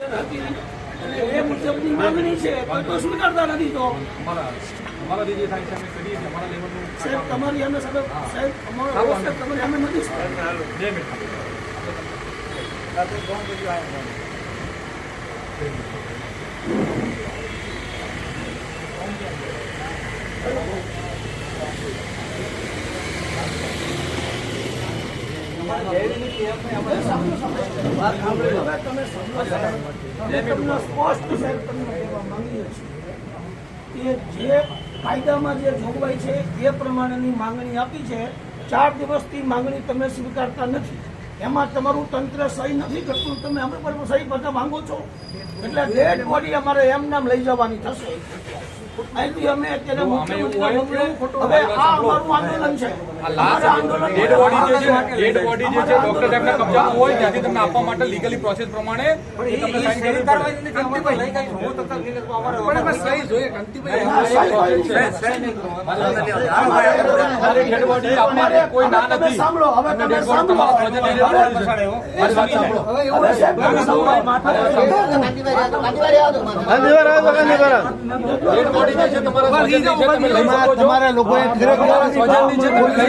એ મુજબની માંગણી છે સાહેબ તમારી અમે સાહેબ અમારો તમારી અમે નથી. બે મિનિટ હવે તમે સમજો સાહેબ. અમે તમને સ્પષ્ટ સાહેબ તમને કહેવા માંગીએ છીએ કે જે કાયદામાં જે જોગવાઈ છે એ પ્રમાણેની માંગણી આપી છે ચાર દિવસથી માંગણી તમે સ્વીકારતા નથી એમાં તમારું તંત્ર સહી નથી કરતું તમે અમે પર સહી બધા માંગો છો એટલે ડેડ બોડી અમારે એમ નામ લઈ જવાની થશે. અહીંથી અમે અત્યારે હવે આ અમારું આંદોલન છે. ડેડ બોડી જે છે ડેડ બોડી જે છે ડોક્ટર સાહેબના કબજામાં હોય ત્યાંથી તમને આપવા માટે લીગલી પ્રોસેસ પ્રમાણે તમને સાઈન કરવી પડે. ડેડ બોડી આપવાની કોઈ ના નથી. સાંભળો હવે તમને તમે ડેડ બોડી તમારા લોકોએ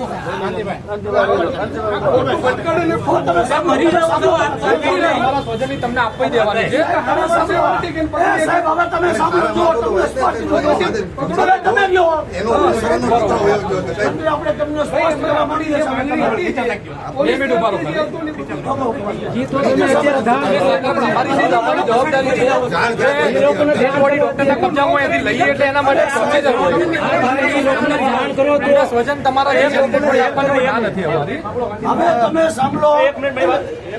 છે છો તમને આપી દેવાની છે આપણે તમને છે, જવાબદારી છે. જે લઈએ એટલે એના માટે હોય. એમના સ્વજન તમારા નથી અમારી. હવે તમે સાંભળો એક મિનિટ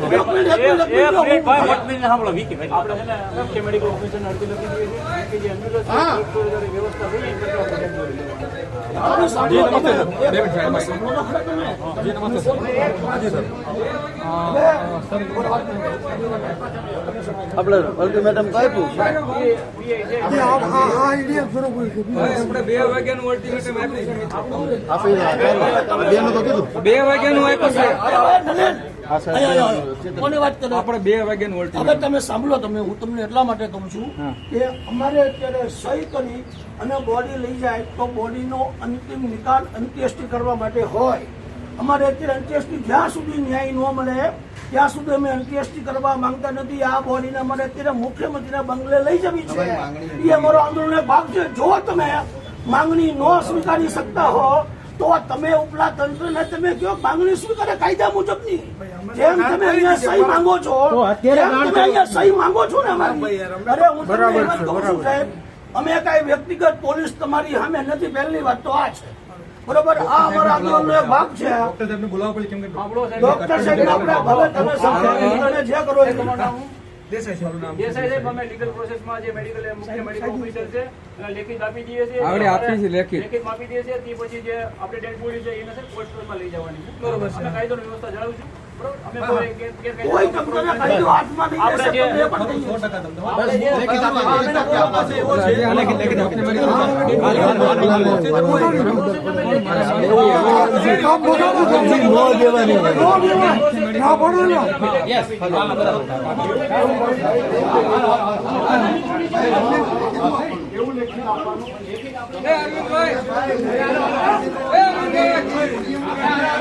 આપણે વલ્કે મેડમ કાપ્યું બે વાગ્યાનું અલ્ટિમેટમ આપ્યું બે વાગ્યાનું આપ્યું છે. હવે નરેન, અહીંયા આવો. કોની વાત કરો? આપણે બે વાગ્યાનું હવે તમે સાંભળો તમે હું તમને એટલા માટે કહું છું કે અમારે અત્યારે સહી કરી અને બોડી લઈ જાય તો બોડીનો અંતિમ નિકાલ અંત્યેષ્ટિ કરવા માટે હોય. અમારે અત્યારે અંત્યેષ્ટિ જ્યાં સુધી ન્યાય ન મળે ત્યાં સુધી અમે અંત્યેષ્ટિ કરવા માંગતા નથી. આ બોડીને અમારે અત્યારે મુખ્યમંત્રીના બંગલે લઈ જવી છે. એ અમારો આંદોલન ભાગ છે. જો તમે માંગણી ન સ્વીકારી શકતા હો તો તમે ઉપલા તંત્રને તમે કયો? માંગણી સ્વીકારે કાયદા મુજબની. જેમ તમે અહીંયા સહી માંગો છો જેમ તમે અહીંયા સહી માંગો છો ને અમારી. અરે હું તમને કહું છું સાહેબ અમે કઈ વ્યક્તિગત પોલીસ તમારી સામે નથી પહેલી વાત તો આ છે. બરોબર? આ અમારા આંદોલનનો એક ભાગ છે. ડોક્ટર સાહેબને બોલાવવા પડે કેમ કે ડોક્ટર સાહેબ. આપણે હવે તમે સમજાવી જે કરો એ કરો. દેસાઈ સાહેબ અમે લીગલ પ્રોસેસમાં જે મેડિકલ મુખ્ય મેડિકલ ઓફિસર છે એને લેખિત આપી દઈએ છીએ. આપણે આપી છે લેખિત. લેખિત આપી દઈએ છીએ તે પછી જે આપણે ડેડ બોડી છે એને છે પર લઈ જવાની છે. બરોબર અમે કાયદોની વ્યવસ્થા હાથમાં નહીં આપણે જે- આપણે દેવાની એ અરવિંદભાઈ એ અરવિંદભાઈ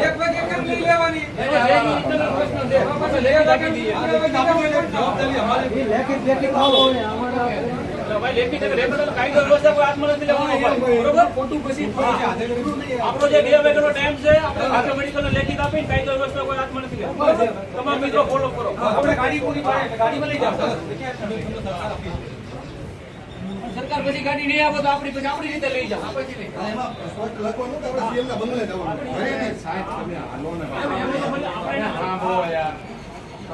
એક વાગે કેમ નહીં લેવાની બે વાગે ભાઈ લેખિત એટલે રેગ્યુલર કાયદો વ્યવસ્થા કોઈ હાથમાં નથી લેવાનો ભાઈ. બરોબર ખોટું પછી આપણો જે બે વાગ્યાનો ટાઈમ છે આપણે ખાતા મેડિકલને લેખિત આપીને કાયદો વ્યવસ્થા કોઈ હાથમાં નથી. લેવાનો તમામ મિત્રો ફોલો કરો. આપણે ગાડી પૂરી પાડે ગાડીમાં લઈ જાઓ. સરકાર પછી ગાડી નહીં આવે તો આપણી પછી આપણી રીતે લઈ જાઓ. પછી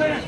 નહીં.